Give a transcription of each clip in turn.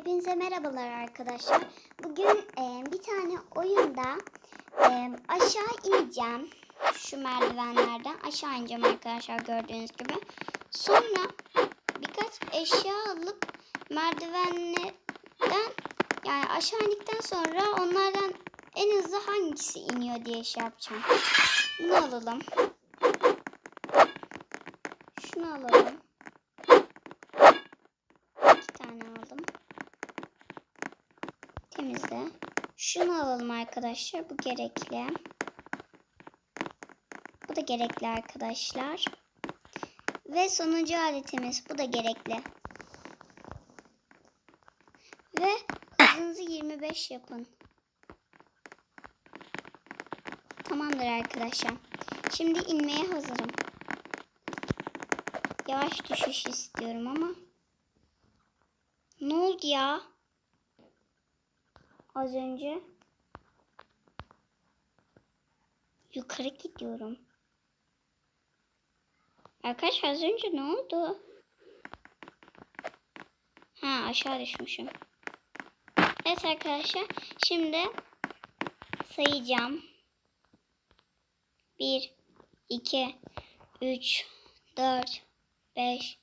Hepinize merhabalar arkadaşlar. Bugün e, bir tane oyunda e, aşağı ineceğim. Şu merdivenlerden aşağı ineceğim arkadaşlar gördüğünüz gibi. Sonra birkaç eşya alıp merdivenlerden yani aşağı indikten sonra onlardan en hızlı hangisi iniyor diye şey yapacağım. Bunu alalım. Şunu alalım. Temizle. Şunu alalım arkadaşlar. Bu gerekli. Bu da gerekli arkadaşlar. Ve sonuncu aletimiz. Bu da gerekli. Ve hızınızı 25 yapın. Tamamdır arkadaşlar. Şimdi inmeye hazırım. Yavaş düşüş istiyorum ama. Ne oldu ya? Az önce yukarı gidiyorum. Arkadaşlar az önce ne oldu? Ha aşağı düşmüşüm. Evet arkadaşlar şimdi sayacağım. 1 2 3 4 5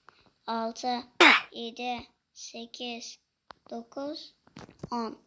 6 7 8 9 10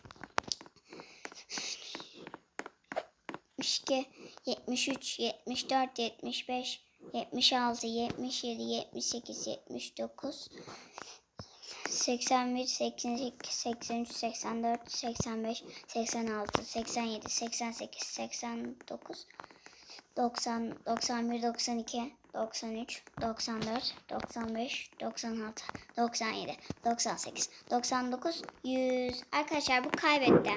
72 73 74 75 76 77 78 79 81 82 83 84 85 86 87 88 89 90 91 92 93 94 95 96 97 98 99 100 arkadaşlar bu kaybetti.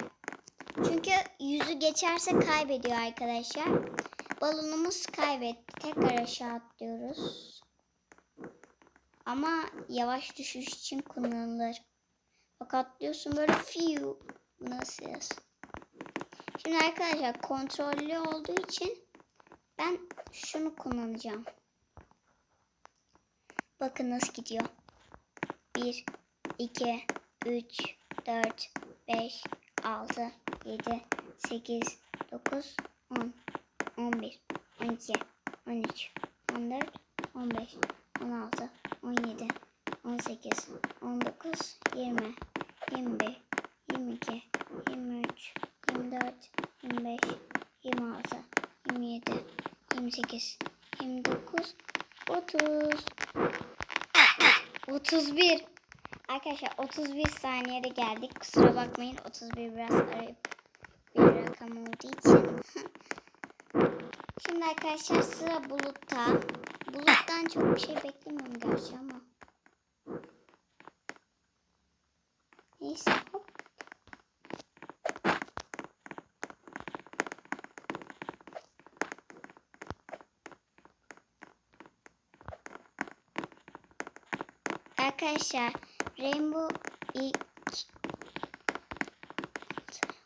Çünkü yüzü geçerse kaybediyor arkadaşlar. Balonumuz kaybetti. Tekrar aşağı atlıyoruz. Ama yavaş düşüş için kullanılır. Bak atlıyorsun böyle fiu. Nasıl? Şimdi arkadaşlar kontrollü olduğu için ben şunu kullanacağım. Bakın nasıl gidiyor. 1, 2, 3, 4, 5, 6, 7, 8, 9, 10, 11, 12, 13, 14, 15, 16, 17, 18, 19, 20, 21, 22, 23, 24, 25, 26, 27, 28, 29, 30, 31. Arkadaşlar 31 saniyede geldik. Kusura bakmayın 31 biraz arayıp rakam olduğu için. Şimdi arkadaşlar sıra bulutta. Buluttan çok bir şey beklemiyorum gerçi ama. Neyse hop. Arkadaşlar Rainbow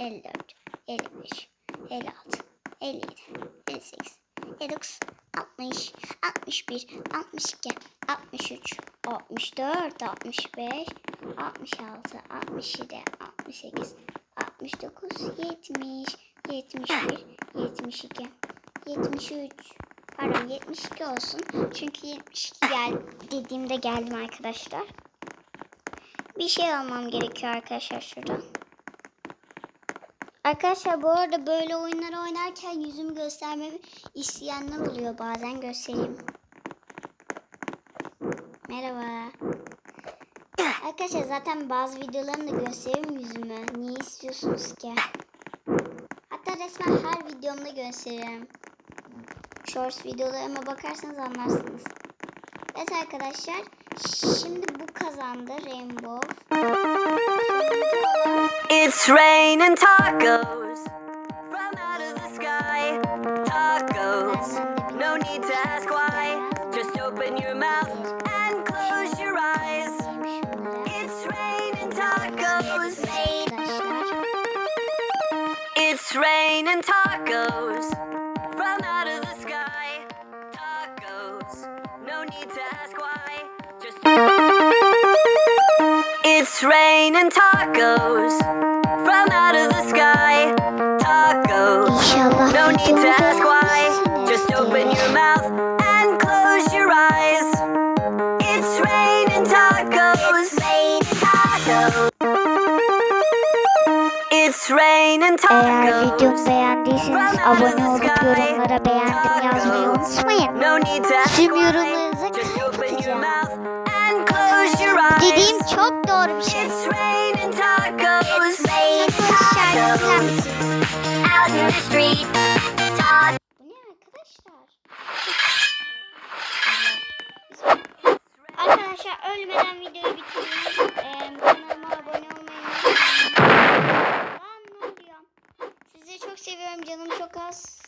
54, 55, 56, 57, 58, 59, 60, 61, 62, 63, 64, 65, 66, 67, 68, 69, 70, 71, 72, 73, pardon 72 olsun. Çünkü 72 gel dediğimde geldim arkadaşlar. Bir şey almam gerekiyor arkadaşlar şuradan. Arkadaşlar bu arada böyle oyunları oynarken yüzümü göstermemi isteyenler oluyor. Bazen göstereyim. Merhaba. Arkadaşlar zaten bazı videolarımda gösteririm yüzümü. Niye istiyorsunuz ki? Hatta resmen her videomda gösteririm. Shorts videolarıma bakarsanız anlarsınız. Evet arkadaşlar. Şimdi bu kazandı Rainbow. It's raining tacos from out of the sky. Tacos, no need to ask why. Just open your mouth and close your eyes. It's raining tacos. Arkadaşlar. It's raining tacos rain and tacos from out of the sky. Tacos. No need to ask why. Just open your mouth and close your eyes. It's raining tacos. It's raining tacos. It's raining tacos. From out of the sky. No need to ask Dediğim çok doğru bir şey. Bu ne arkadaşlar? Arkadaşlar ölmeden videoyu bitireyim. Ee, kanalıma abone olmayı unutmayın. Sizi çok seviyorum. Canım çok az.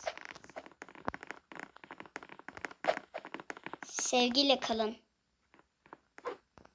Sevgiyle kalın.